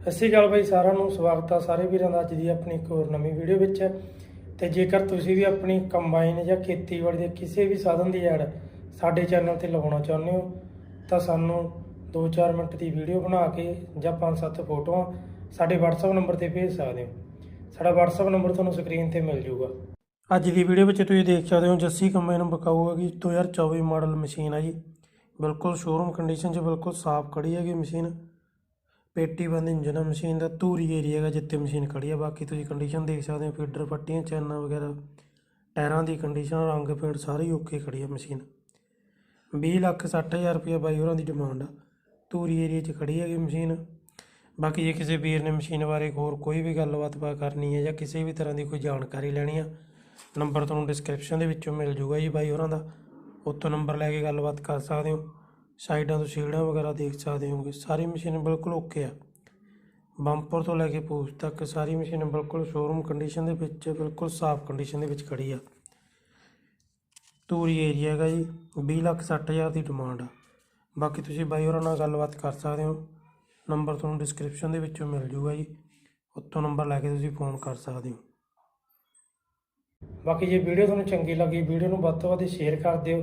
ਸਤਿ ਸ਼੍ਰੀ ਅਕਾਲ ਬਾਈ, ਸਾਰਿਆਂ ਨੂੰ ਸਵਾਗਤ ਆ ਸਾਰੇ ਵੀਰਾਂ ਦਾ ਅੱਜ ਦੀ ਆਪਣੀ ਇੱਕ ਹੋਰ ਨਵੀਂ ਵੀਡੀਓ ਵਿੱਚ। ਤੇ ਜੇਕਰ ਤੁਸੀਂ ਵੀ ਆਪਣੀ ਕੰਬਾਈਨ ਜਾਂ ਖੇਤੀਬਾੜੀ ਦੇ ਕਿਸੇ ਵੀ ਸਾਧਨ ਦੀ ਐਡ ਸਾਡੇ ਚੈਨਲ ਤੇ ਲਗਾਉਣਾ ਚਾਹੁੰਦੇ ਹੋ, ਤਾਂ ਸਾਨੂੰ 2-4 ਮਿੰਟ ਦੀ ਵੀਡੀਓ ਬਣਾ ਕੇ ਜਾਂ 5-7 ਫੋਟੋਆਂ ਸਾਡੇ WhatsApp ਨੰਬਰ ਤੇ ਭੇਜ ਸਕਦੇ ਹੋ। ਸਾਡਾ WhatsApp ਨੰਬਰ ਤੁਹਾਨੂੰ ਸਕਰੀਨ ਤੇ ਮਿਲ ਜਾਊਗਾ। ਅੱਜ ਦੀ ਵੀਡੀਓ ਵਿੱਚ ਤੁਸੀਂ ਦੇਖ ਸਕਦੇ ਹੋ, ਜੱਸੀ ਕੰਬਾਈਨ ਬਕਾਊ ਹੈਗੀ 2024 ਮਾਡਲ ਮਸ਼ੀਨ ਹੈ ਜੀ। ਬਿਲਕੁਲ ਸ਼ੋਰੂਮ ਕੰਡੀਸ਼ਨ 'ਚ ਬਿਲਕੁਲ ਸਾਫ਼ ਖੜੀ ਹੈਗੀ ਮਸ਼ੀਨ। ਪੇਟੀ ਬੰਦ ਇੰਜਨ ਆ ਮਸ਼ੀਨ ਦਾ ਧੂਰੀ ਏਰੀਆ ਹੈਗਾ ਜਿੱਥੇ ਮਸ਼ੀਨ ਖੜੀ ਆ, ਬਾਕੀ ਤੁਸੀਂ ਕੰਡੀਸ਼ਨ ਦੇਖ ਸਕਦੇ ਹੋ ਫੀਡਰ ਪੱਟੀਆਂ ਚੈਨਾਂ ਵਗੈਰਾ, ਟਾਇਰਾਂ ਦੀ ਕੰਡੀਸ਼ਨ ਰੰਗ ਪੇਂਟ ਸਾਰੀ ਓਕੇ ਖੜੀ ਆ ਮਸ਼ੀਨ। 20 ਲੱਖ 60 ਹਜ਼ਾਰ ਰੁਪਏ ਬਾਈ ਹੋਰਾਂ ਦੀ ਡਿਮਾਂਡ ਆ, ਧੂਰੀ ਏਰੀਆ 'ਚ ਖੜੀ ਹੈਗੀ ਮਸ਼ੀਨ। ਬਾਕੀ ਜੇ ਕਿਸੇ ਵੀਰ ਨੇ ਮਸ਼ੀਨ ਬਾਰੇ ਹੋਰ ਕੋਈ ਵੀ ਗੱਲਬਾਤ ਬਾ ਕਰਨੀ ਹੈ ਜਾਂ ਕਿਸੇ ਵੀ ਤਰ੍ਹਾਂ ਦੀ ਕੋਈ ਜਾਣਕਾਰੀ ਲੈਣੀ ਆ, ਨੰਬਰ ਤੁਹਾਨੂੰ ਡਿਸਕ੍ਰਿਪਸ਼ਨ ਦੇ ਵਿੱਚੋਂ ਮਿਲ ਜੂਗਾ ਜੀ ਬਾਈ ਹੋਰਾਂ ਦਾ। ਉੱਥੋਂ ਨੰਬਰ ਲੈ ਕੇ ਗੱਲਬਾਤ ਕਰ ਸਕਦੇ ਹੋ। ਸਾਈਡਾਂ ਤੋਂ ਸ਼ੀਲਡਾਂ ਵਗੈਰਾ ਦੇਖ ਸਕਦੇ ਹੋਗੇ ਸਾਰੀ ਮਸ਼ੀਨ ਬਿਲਕੁਲ ਓਕੇ ਆ। ਬੰਪਰ ਤੋਂ ਲੈ ਕੇ ਪੂਛ ਤੱਕ ਸਾਰੀ ਮਸ਼ੀਨ ਬਿਲਕੁਲ ਸ਼ੋਰੂਮ ਕੰਡੀਸ਼ਨ ਦੇ ਵਿੱਚ, ਬਿਲਕੁਲ ਸਾਫ਼ ਕੰਡੀਸ਼ਨ ਦੇ ਵਿੱਚ ਖੜੀ ਆ। ਧੂਰੀ ਏਰੀਆ ਹੈਗਾ ਜੀ 20 ਲੱਖ 60 ਹਜ਼ਾਰ ਦੀ ਡਿਮਾਂਡ ਆ। ਬਾਕੀ ਤੁਸੀਂ ਬਾਈ ਹੋਰਾਂ ਨਾਲ ਗੱਲਬਾਤ ਕਰ ਸਕਦੇ ਹੋ। ਨੰਬਰ ਤੁਹਾਨੂੰ ਡਿਸਕ੍ਰਿਪਸ਼ਨ ਦੇ ਵਿੱਚੋਂ ਮਿਲ ਜੂਗਾ ਜੀ। ਉੱਥੋਂ ਨੰਬਰ ਲੈ ਕੇ ਤੁਸੀਂ ਫੋਨ ਕਰ ਸਕਦੇ ਹੋ। ਬਾਕੀ ਜੇ ਵੀਡੀਓ ਤੁਹਾਨੂੰ ਚੰਗੀ ਲੱਗੀ ਵੀਡੀਓ ਨੂੰ ਵੱਧ ਤੋਂ ਵੱਧ ਸ਼ੇਅਰ ਕਰ ਦਿਓ।